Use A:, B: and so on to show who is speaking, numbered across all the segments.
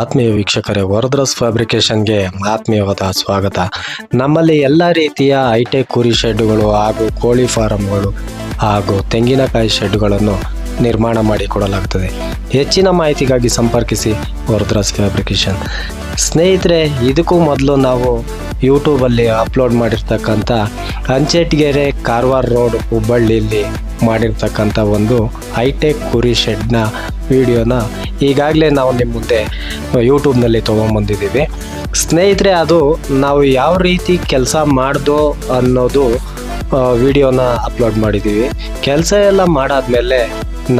A: ಆತ್ಮೀಯ ವೀಕ್ಷಕರೇ ವರದ್ರಸ್ ಫ್ಯಾಬ್ರಿಕೇಶನ್ಗೆ ಆತ್ಮೀಯವಾದ ಸ್ವಾಗತ. ನಮ್ಮಲ್ಲಿ ಎಲ್ಲ ರೀತಿಯ ಹೈಟೆಕ್ ಕುರಿ ಶೆಡ್ಗಳು ಹಾಗೂ ಕೋಳಿ ಫಾರಂಗಳು ಹಾಗೂ ತೆಂಗಿನಕಾಯಿ ಶೆಡ್ಗಳನ್ನು ನಿರ್ಮಾಣ ಮಾಡಿಕೊಡಲಾಗುತ್ತದೆ ಹೆಚ್ಚಿನ ಮಾಹಿತಿಗಾಗಿ ಸಂಪರ್ಕಿಸಿ ವರದ್ರಸ್ ಫ್ಯಾಬ್ರಿಕೇಶನ್ ಸ್ನೇಹಿತರೆ, ಇದಕ್ಕೂ ಮೊದಲು ನಾವು ಯೂಟ್ಯೂಬಲ್ಲಿ ಅಪ್ಲೋಡ್ ಮಾಡಿರ್ತಕ್ಕಂಥ ಅಂಚೆಟ್ಗೆರೆ ಕಾರವಾರ ರೋಡ್ ಹುಬ್ಬಳ್ಳಿಯಲ್ಲಿ ಮಾಡಿರ್ತಕ್ಕಂಥ ಒಂದು ಹೈಟೆಕ್ ಕುರಿ ಶೆಡ್ನ ವಿಡಿಯೋನ ಈಗಾಗಲೇ ನಾವು ನಿಮ್ಮ ಮುಂದೆ ಯೂಟ್ಯೂಬ್ನಲ್ಲಿ ತೊಗೊಂಬಂದಿದ್ದೀವಿ. ಸ್ನೇಹಿತರೆ, ಅದು ನಾವು ಯಾವ ರೀತಿ ಕೆಲಸ ಮಾಡ್ದೋ ಅನ್ನೋದು ವಿಡಿಯೋನ ಅಪ್ಲೋಡ್ ಮಾಡಿದ್ದೀವಿ. ಕೆಲಸ ಎಲ್ಲ ಮಾಡಾದ್ಮೇಲೆ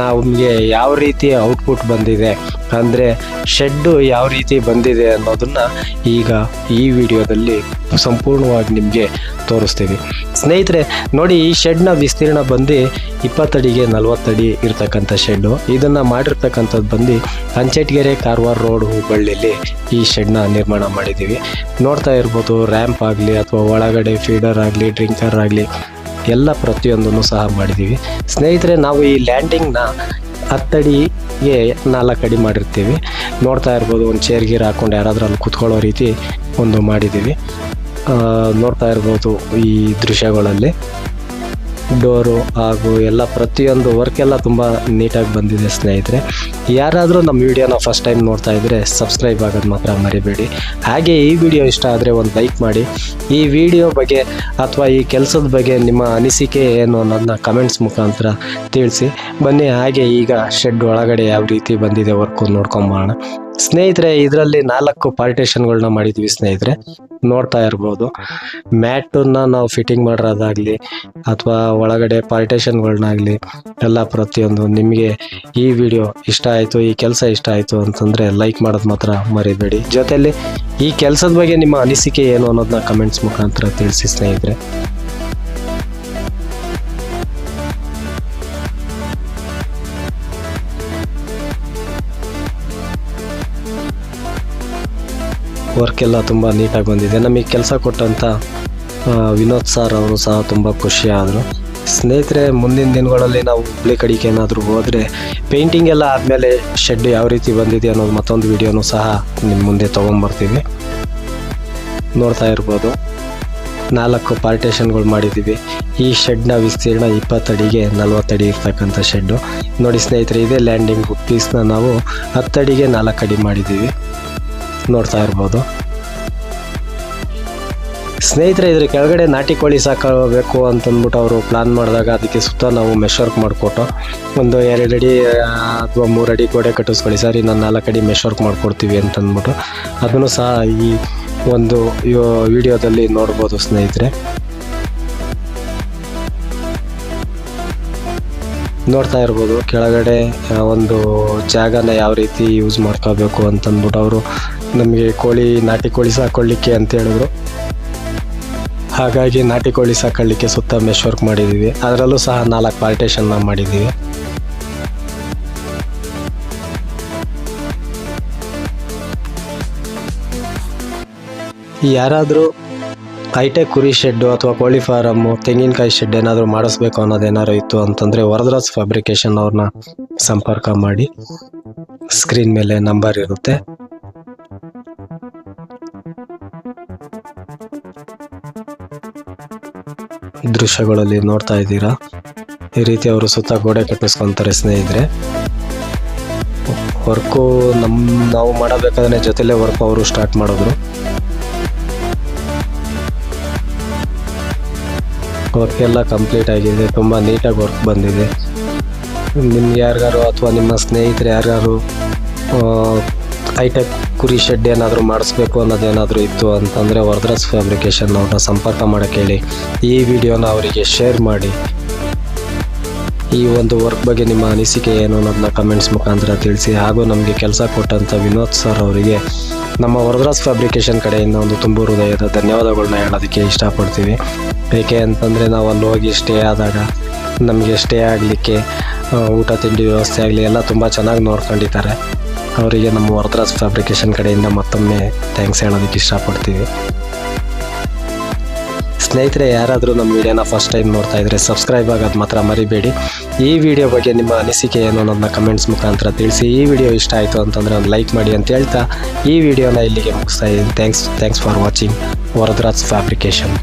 A: ನಮಗೆ ಯಾವ ರೀತಿ ಔಟ್ಪುಟ್ ಬಂದಿದೆ, ಅಂದರೆ ಶೆಡ್ಡು ಯಾವ ರೀತಿ ಬಂದಿದೆ ಅನ್ನೋದನ್ನು ಈಗ ಈ ವಿಡಿಯೋದಲ್ಲಿ ಸಂಪೂರ್ಣವಾಗಿ ನಿಮಗೆ ತೋರಿಸ್ತೀವಿ. ಸ್ನೇಹಿತರೆ, ನೋಡಿ ಈ ಶೆಡ್ನ ವಿಸ್ತೀರ್ಣ ಬಂದು ಇಪ್ಪತ್ತಡಿಗೆ ನಲವತ್ತಡಿ ಇರ್ತಕ್ಕಂಥ ಶೆಡ್ಡು ಇದನ್ನು ಮಾಡಿರ್ತಕ್ಕಂಥದ್ದು ಬಂದು ಅಂಚೆಟ್ಗೆರೆ ಕಾರವಾರ ರೋಡ್ ಹುಬ್ಬಳ್ಳಿಯಲ್ಲಿ ಈ ಶೆಡ್ನ ನಿರ್ಮಾಣ ಮಾಡಿದ್ದೀವಿ. ನೋಡ್ತಾ ಇರ್ಬೋದು ರ್ಯಾಂಪ್ ಆಗಲಿ ಅಥವಾ ಒಳಗಡೆ ಫೀಡರ್ ಆಗಲಿ ಡ್ರಿಂಕರ್ ಆಗಲಿ ಎಲ್ಲ ಪ್ರತಿಯೊಂದನ್ನು ಸಹ ಮಾಡಿದ್ದೀವಿ. ಸ್ನೇಹಿತರೆ, ನಾವು ಈ ಲ್ಯಾಂಡಿಂಗ್ನ ಹತ್ತಡಿಗೆ ನಾಲ್ಕು ಅಡಿ ಮಾಡಿರ್ತೀವಿ. ನೋಡ್ತಾ ಇರ್ಬೋದು, ಒಂದು ಚೇರ್ ಗೀರ್ ಹಾಕೊಂಡು ಯಾರಾದರೂ ಅಲ್ಲಿ ಕುತ್ಕೊಳ್ಳೋ ರೀತಿ ಒಂದು ಮಾಡಿದ್ದೀವಿ. ನೋಡ್ತಾ ಇರ್ಬೋದು ಈ ದೃಶ್ಯಗಳಲ್ಲಿ. ಡೋರು ಹಾಗೂ ಎಲ್ಲ ಪ್ರತಿಯೊಂದು ವರ್ಕ್ ಎಲ್ಲ ತುಂಬ ನೀಟಾಗಿ ಬಂದಿದೆ ಸ್ನೇಹಿತರೆ. ಯಾರಾದರೂ ನಮ್ಮ ವಿಡಿಯೋನ ಫಸ್ಟ್ ಟೈಮ್ ನೋಡ್ತಾ ಇದ್ದರೆ ಸಬ್ಸ್ಕ್ರೈಬ್ ಆಗೋದು ಮಾತ್ರ ಮರಿಬೇಡಿ. ಹಾಗೆ ಈ ವಿಡಿಯೋ ಇಷ್ಟ ಆದರೆ ಒಂದು ಲೈಕ್ ಮಾಡಿ. ಈ ವಿಡಿಯೋ ಬಗ್ಗೆ ಅಥವಾ ಈ ಕೆಲಸದ ಬಗ್ಗೆ ನಿಮ್ಮ ಅನಿಸಿಕೆ ಏನು ಅನ್ನೋದನ್ನ ಕಮೆಂಟ್ಸ್ ಮುಖಾಂತರ ತಿಳಿಸಿ. ಬನ್ನಿ, ಹಾಗೆ ಈಗ ಶೆಡ್ ಒಳಗಡೆ ಯಾವ ರೀತಿ ಬಂದಿದೆ ವರ್ಕು ನೋಡ್ಕೊಂಬೋಣ ಸ್ನೇಹಿತರೆ, ಇದರಲ್ಲಿ ನಾಲ್ಕು ಪಾರ್ಟೇಷನ್ಗಳನ್ನ ಮಾಡಿದ್ವಿ ಸ್ನೇಹಿತರೆ. ನೋಡ್ತಾ ಇರ್ಬೋದು. ಮ್ಯಾಟನ್ನ ನಾವು ಫಿಟ್ಟಿಂಗ್ ಮಾಡಿರೋದಾಗ್ಲಿ, ಅಥವಾ ಒಳಗಡೆ ಪಾರ್ಟೇಷನ್ಗಳನ್ನಾಗಲಿ ಎಲ್ಲ ಪ್ರತಿಯೊಂದು ನಿಮಗೆ ಈ ವಿಡಿಯೋ ಇಷ್ಟ ಆಯಿತು, ಈ ಕೆಲಸ ಇಷ್ಟ ಆಯಿತು ಅಂತಂದರೆ ಲೈಕ್ ಮಾಡೋದು ಮಾತ್ರ ಮರಿಬೇಡಿ. ಜೊತೆಯಲ್ಲಿ ಈ ಕೆಲಸದ ಬಗ್ಗೆ ನಿಮ್ಮ ಅನಿಸಿಕೆ ಏನು ಅನ್ನೋದನ್ನ ಕಮೆಂಟ್ಸ್ ಮುಖಾಂತರ ತಿಳಿಸಿ ಸ್ನೇಹಿತರೆ. ವರ್ಕ್ ಎಲ್ಲ ತುಂಬ ನೀಟಾಗಿ ಬಂದಿದೆ. ನಮಗೆ ಕೆಲಸ ಕೊಟ್ಟಂಥ ವಿನೋದ್ ಸರ್ ಅವರು ಸಹ ತುಂಬ ಖುಷಿ ಆದರು. ಸ್ನೇಹಿತರೆ, ಮುಂದಿನ ದಿನಗಳಲ್ಲಿ ನಾವು ಹುಬ್ಳಿ ಕಡೆಗೆ ಏನಾದರೂ ಹೋದರೆ ಪೇಂಟಿಂಗ್ ಎಲ್ಲ ಆದಮೇಲೆ ಶೆಡ್ ಯಾವ ರೀತಿ ಬಂದಿದೆ ಅನ್ನೋದು ಮತ್ತೊಂದು ವಿಡಿಯೋನು ಸಹ ನಿಮ್ಮ ಮುಂದೆ ತೊಗೊಂಬರ್ತೀವಿ ನೋಡ್ತಾ ಇರ್ಬೋದು. ನಾಲ್ಕು ಪಾರ್ಟೇಷನ್ಗಳು ಮಾಡಿದ್ದೀವಿ. ಈ ಶೆಡ್ನ ವಿಸ್ತೀರ್ಣ ಇಪ್ಪತ್ತಡಿಗೆ ನಲ್ವತ್ತಡಿ ಇರ್ತಕ್ಕಂಥ ಶೆಡ್ಡು ನೋಡಿ ಸ್ನೇಹಿತರೆ, ಇದೇ ಲ್ಯಾಂಡಿಂಗ್ ಪೀಸ್ನ ನಾವು ಹತ್ತಡಿಗೆ ನಾಲ್ಕು ಅಡಿ ಮಾಡಿದ್ದೀವಿ. ನೋಡ್ತಾ ಇರ್ಬೋದು. ಸ್ನೇಹಿತರೆ, ಇದ್ರ ಕೆಳಗಡೆ ನಾಟಿ ಕೋಳಿ ಸಾಕಬೇಕು ಅಂತಂದ್ಬಿಟ್ಟು ಅವರು ಪ್ಲಾನ್ ಮಾಡಿದಾಗ ಅದಕ್ಕೆ ಸುತ್ತ ನಾವು ಮೆಷರ್ಕ್ ಮಾಡಿಕೊಟ್ಟು ಒಂದು ಎರಡು ಅಡಿ ಅಥವಾ ಮೂರು ಅಡಿ ಗೋಡೆ ಕಟ್ಟಿಸ್ಕೊಳ್ಳಿ. ಸರಿ, ನಾನು ನಾಲ್ಕು ಅಡಿ ಮೆಷರ್ಕ್ ಮಾಡಿಕೊಡ್ತೀವಿ ಅಂತಂದ್ಬಿಟ್ಟು ಅದನ್ನು ಸಹ ಈ ಒಂದು ವಿಡಿಯೋದಲ್ಲಿ ನೋಡ್ಬೋದು ಸ್ನೇಹಿತರೆ. ನೋಡ್ತಾ ಇರ್ಬೋದು, ಕೆಳಗಡೆ ಒಂದು ಜಾಗನ ಯಾವ ರೀತಿ ಯೂಸ್ ಮಾಡ್ಕೋಬೇಕು ಅಂತಂದ್ಬಿಟ್ಟು ಅವರು ನಮಗೆ ಕೋಳಿ, ನಾಟಿ ಕೋಳಿ ಸಾಕೊಳ್ಳಿಕ್ಕೆ ಅಂತ ಹೇಳಿದ್ರು. ಹಾಗಾಗಿ ನಾಟಿ ಕೋಳಿ ಸಾಕೊಳ್ಳಿಕ್ಕೆ ಸುತ್ತ ಮೆಶ್ ವರ್ಕ್ ಮಾಡಿದ್ದೀವಿ. ಅದರಲ್ಲೂ ಸಹ ನಾಲ್ಕು ಪಾರ್ಟೇಷನ್ನ ಮಾಡಿದ್ದೀವಿ. ಯಾರಾದರೂ ಹೈಟೆಕ್ ಕುರಿ ಶೆಡ್ಡು ಅಥವಾ ಕೋಳಿ ಫಾರಮ್ಮು ತೆಂಗಿನಕಾಯಿ ಶೆಡ್ ಏನಾದರೂ ಮಾಡಿಸ್ಬೇಕು ಅನ್ನೋದೇನಾದ್ರು ಇತ್ತು ಅಂತಂದರೆ ವರದರಾಜ್ ಫ್ಯಾಬ್ರಿಕೇಶನ್ ಅವ್ರನ್ನ ಸಂಪರ್ಕ ಮಾಡಿ. ಸ್ಕ್ರೀನ್ ಮೇಲೆ ನಂಬರ್ ಇರುತ್ತೆ. ದೃಶ್ಯಗಳಲ್ಲಿ ನೋಡ್ತಾ ಇದ್ದೀರಾ? ಈ ರೀತಿ ಅವರು ಸುತ್ತ ಗೋಡೆ ಕಟ್ಟಿಸ್ಕೊಂತಾರೆ ಸ್ನೇಹಿತರೆ. ವರ್ಕು ನಮ್ಮ ನಾವು ಮಾಡಬೇಕಾದ್ರೆ ಜೊತೆಲೇ ವರ್ಕ್ ಅವರು ಸ್ಟಾರ್ಟ್ ಮಾಡಿದ್ರು. ವರ್ಕ್ ಎಲ್ಲ ಕಂಪ್ಲೀಟ್ ಆಗಿದೆ, ತುಂಬ ನೀಟಾಗಿ ವರ್ಕ್ ಬಂದಿದೆ. ನಿಮ್ಗೆ ಯಾರಿಗಾರು ಅಥವಾ ನಿಮ್ಮ ಸ್ನೇಹಿತರು ಯಾರ್ಯಾರು ಹೈಟೆಕ್ ಕುರಿ ಶೆಡ್ ಏನಾದರೂ ಮಾಡಿಸ್ಬೇಕು ಅನ್ನೋದೇನಾದರೂ ಇತ್ತು ಅಂತಂದರೆ ವರದರಾಜ್ ಫ್ಯಾಬ್ರಿಕೇಶನ್ ಅವ್ರನ್ನ ಸಂಪರ್ಕ ಮಾಡೋಕ್ಕೆ ಹೇಳಿ ಈ ವಿಡಿಯೋನ ಅವರಿಗೆ ಶೇರ್ ಮಾಡಿ. ಈ ಒಂದು ವರ್ಕ್ ಬಗ್ಗೆ ನಿಮ್ಮ ಅನಿಸಿಕೆ ಏನು ಅನ್ನೋದನ್ನ ಕಮೆಂಟ್ಸ್ ಮುಖಾಂತರ ತಿಳಿಸಿ. ಹಾಗೂ ನಮಗೆ ಕೆಲಸ ಕೊಟ್ಟಂಥ ವಿನೋದ್ ಸರ್ ಅವರಿಗೆ ನಮ್ಮ ವರದರಾಜ್ ಫ್ಯಾಬ್ರಿಕೇಶನ್ ಕಡೆಯಿಂದ ಒಂದು ತುಂಬ ಹೃದಯದ ಧನ್ಯವಾದಗಳನ್ನ ಹೇಳೋದಕ್ಕೆ ಇಷ್ಟಪಡ್ತೀವಿ. ಏಕೆ ಅಂತಂದರೆ ನಾವು ಅಲ್ಲಿ ಹೋಗಿ ಸ್ಟೇ ಆದಾಗ ನಮಗೆ ಸ್ಟೇ ಆಗಲಿಕ್ಕೆ ಊಟ, ತಿಂಡಿ ವ್ಯವಸ್ಥೆ ಆಗಲಿ ಎಲ್ಲ ತುಂಬ ಚೆನ್ನಾಗಿ ನೋಡ್ಕೊಂಡಿದ್ದಾರೆ. ಅವರಿಗೆ ನಮ್ಮ ವರದರಾಜ್ ಫ್ಯಾಬ್ರಿಕೇಶನ್ ಕಡೆಯಿಂದ ಮತ್ತೊಮ್ಮೆ ಥ್ಯಾಂಕ್ಸ್ ಹೇಳೋದಕ್ಕೆ ಇಷ್ಟಪಡ್ತೀವಿ. ಸ್ನೇಹಿತರೆ, ಯಾರಾದರೂ ನಮ್ಮ ವಿಡಿಯೋನ ಫಸ್ಟ್ ಟೈಮ್ ನೋಡ್ತಾ ಇದ್ರೆ ಸಬ್ಸ್ಕ್ರೈಬ್ ಆಗೋದು ಮಾತ್ರ ಮರಿಬೇಡಿ. ಈ ವಿಡಿಯೋ ಬಗ್ಗೆ ನಿಮ್ಮ ಅನಿಸಿಕೆ ಏನು ಅನ್ನೋದನ್ನ ಕಮೆಂಟ್ಸ್ ಮುಖಾಂತರ ತಿಳಿಸಿ. ಈ ವಿಡಿಯೋ ಇಷ್ಟ ಆಯಿತು ಅಂತಂದರೆ ಒಂದು ಲೈಕ್ ಮಾಡಿ ಅಂತ ಹೇಳ್ತಾ ಈ ವಿಡಿಯೋನ ಇಲ್ಲಿಗೆ ಮುಗಿಸ್ತಾ ಇದ್ದೀನಿ. Thanks thanks for watching Varadaraj fabrication